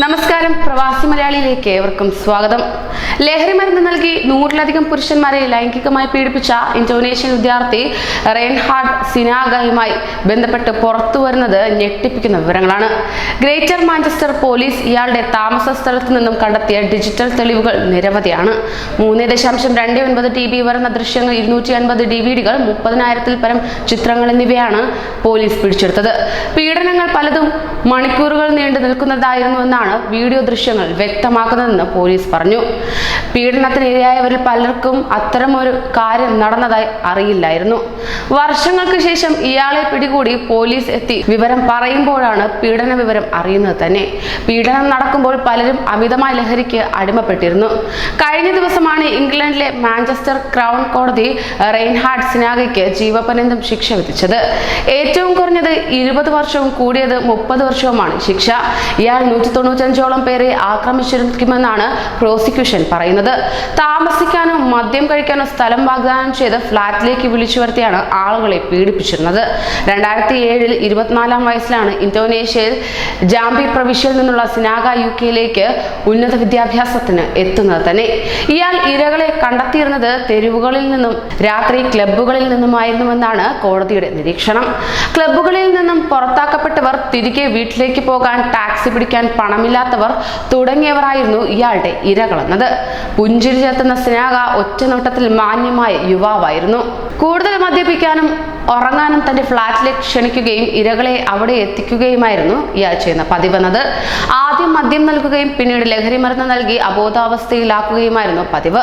നമസ്കാരം. പ്രവാസി മലയാളിയിലേക്ക് ഏവർക്കും സ്വാഗതം. ലഹരി മരുന്ന് നൽകി നൂറിലധികം പുരുഷന്മാരെ ലൈംഗികമായി പീഡിപ്പിച്ച ഇന്തോനേഷ്യൻ വിദ്യാർത്ഥി റെയിൻഹാർഡ് സിനാഗയുമായി ബന്ധപ്പെട്ട് പുറത്തു വരുന്നത് ഞെട്ടിപ്പിക്കുന്ന വിവരങ്ങളാണ്. ഗ്രേറ്റർ മാഞ്ചസ്റ്റർ പോലീസ് ഇയാളുടെ താമസ സ്ഥലത്ത് നിന്നും കണ്ടെത്തിയ ഡിജിറ്റൽ തെളിവുകൾ നിരവധിയാണ്. മൂന്ന് ദശാംശം രണ്ട് ഒൻപത് ടി ബി വരുന്ന ദൃശ്യങ്ങൾ ഇരുന്നൂറ്റി അൻപത് ഡി വി ഡികൾ മുപ്പതിനായിരത്തിൽ പരം ചിത്രങ്ങൾ എന്നിവയാണ് പോലീസ് പിടിച്ചെടുത്തത്. പീഡനങ്ങൾ പലതും മണിക്കൂറുകൾ നീണ്ടു നിൽക്കുന്നതായിരുന്നുവെന്നാണ് വീഡിയോ ദൃശ്യങ്ങൾ വ്യക്തമാക്കുന്നതെന്ന് പോലീസ് പറഞ്ഞു. പീഡനത്തിനിരയായവരിൽ പലർക്കും അത്തരമൊരു കാര്യം നടന്നതായി അറിയില്ലായിരുന്നു. വർഷങ്ങൾക്ക് ശേഷം ഇയാളെ പിടികൂടി പോലീസ് എത്തി വിവരം പറയുമ്പോഴാണ് പീഡന വിവരം അറിയുന്നത് തന്നെ. പീഡനം നടക്കുമ്പോൾ പലരും അമിതമായ ലഹരിക്ക് അടിമപ്പെട്ടിരുന്നു. കഴിഞ്ഞ ദിവസമാണ് ഇംഗ്ലണ്ടിലെ മാഞ്ചസ്റ്റർ ക്രൗൺ കോടതി റെയിൻഹാർഡ് സിനാഗയ്ക്ക് ജീവപര്യന്തം ശിക്ഷ വിധിച്ചത്. ഏറ്റവും കുറഞ്ഞത് ഇരുപത് വർഷവും കൂടിയത് മുപ്പത് വർഷവുമാണ് ശിക്ഷ. ഇയാൾ നൂറ്റി തൊണ്ണൂറ്റഞ്ചോളം പേരെ ആക്രമിച്ചിരിക്കുമെന്നാണ് പ്രോസിക്യൂഷൻ പറയുന്നത്. താമസിക്കാനോ മദ്യം കഴിക്കാനോ സ്ഥലം വാഗ്ദാനം ചെയ്ത് ഫ്ളാറ്റിലേക്ക് വിളിച്ചു വരുത്തിയാണ് ആളുകളെ പീഡിപ്പിച്ചിരുന്നത്. രണ്ടായിരത്തി ഏഴിൽ ഇരുപത്തിനാലാം വയസ്സിലാണ് ഇന്തോനേഷ്യയിൽ ജാംബി പ്രവിശ്യയിൽ നിന്നുള്ള സിനാഗ യു കെയിലേക്ക് ഉന്നത വിദ്യാഭ്യാസത്തിന് എത്തുന്നത് തന്നെ. ഇയാൾ ഇരകളെ കണ്ടെത്തിയിരുന്നത് തെരുവുകളിൽ നിന്നും രാത്രി ക്ലബ്ബുകളിൽ നിന്നുമായിരുന്നുവെന്നാണ് കോടതിയുടെ നിരീക്ഷണം. ക്ലബ്ബുകളിൽ നിന്നും തിരികെ വീട്ടിലേക്ക് പോകാൻ ടാക്സി പിടിക്കാൻ പണമില്ലാത്തവർ തുടങ്ങിയവരായിരുന്നു ഇയാളുടെ ഇരകളെന്നത്. പുഞ്ചിരി ചേർത്തുന്ന സ്നേഹ ഒറ്റനോട്ടത്തിൽ മാന്യമായ യുവാവായിരുന്നു. കൂടുതൽ മദ്യപിക്കാനും ഉറങ്ങാനും തന്റെ ഫ്ളാറ്റിലേക്ക് ക്ഷണിക്കുകയും ഇരകളെ അവിടെ എത്തിക്കുകയുമായിരുന്നു ഇയാൾ ചെയ്യുന്ന പതിവെന്നത് ആദ്യം മദ്യം നൽകുകയും പിന്നീട് ലഹരി മരുന്ന് നൽകി അബോധാവസ്ഥയിലാക്കുകയുമായിരുന്നു പതിവ്.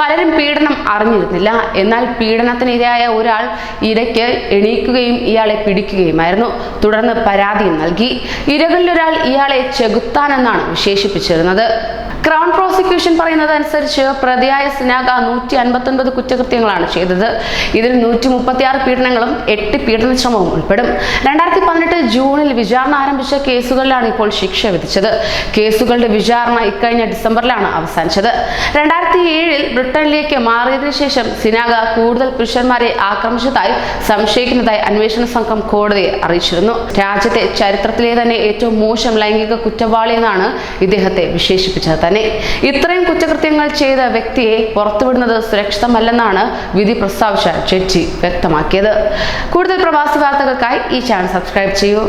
പലരും പീഡനം അറിഞ്ഞിരുന്നില്ല. എന്നാൽ പീഡനത്തിനിരയായ ഒരാൾ ഇരയ്ക്ക് എണീക്കുകയും ഇയാളെ പിടിക്കുകയുമായിരുന്നു. തുടർന്ന് പരാതിയും നൽകി. ഇരകളിലൊരാൾ ഇയാളെ ചെകുത്താൻ എന്നാണ് വിശേഷിപ്പിച്ചിരുന്നത്. ക്രൗൺ പ്രോസിക്യൂഷൻ പറയുന്നത് അനുസരിച്ച് പ്രതിയായ സിനാഗ നൂറ്റി അൻപത്തി ഒൻപത് കുറ്റകൃത്യങ്ങളാണ് ചെയ്തത്. ഇതിൽ നൂറ്റി മുപ്പത്തി ആറ് പീഡനങ്ങളും എട്ട് പീഡന ശ്രമവും ഉൾപ്പെടും. രണ്ടായിരത്തി പതിനെട്ട് ജൂണിൽ വിചാരണ ആരംഭിച്ച കേസുകളിലാണ് ഇപ്പോൾ ശിക്ഷ വിധിച്ചത്. കേസുകളുടെ വിചാരണ ഇക്കഴിഞ്ഞ ഡിസംബറിലാണ് അവസാനിച്ചത്. രണ്ടായിരത്തി ഏഴിൽ ബ്രിട്ടനിലേക്ക് മാറിയതിനു ശേഷം സിനാഗ കൂടുതൽ പുരുഷന്മാരെ ആക്രമിച്ചതായി സംശയിക്കുന്നതായി അന്വേഷണ സംഘം കോടതിയെ അറിയിച്ചിരുന്നു. രാജ്യത്തെ ചരിത്രത്തിലെ തന്നെ ഏറ്റവും മോശം ലൈംഗിക കുറ്റവാളി എന്നാണ് ഇദ്ദേഹത്തെ വിശേഷിപ്പിച്ചത് തന്നെ. ഇത്രയും കുറ്റകൃത്യങ്ങൾ ചെയ്ത വ്യക്തിയെ പുറത്തുവിടുന്നത് സുരക്ഷിതമല്ലെന്നാണ് വിധി പ്രസ്താവിച്ച ജഡ്ജി വ്യക്തമാക്കിയത്. കൂടുതൽ പ്രവാസി വാർത്തകൾക്കായി ഈ ചാനൽ സബ്സ്ക്രൈബ് ചെയ്യൂ.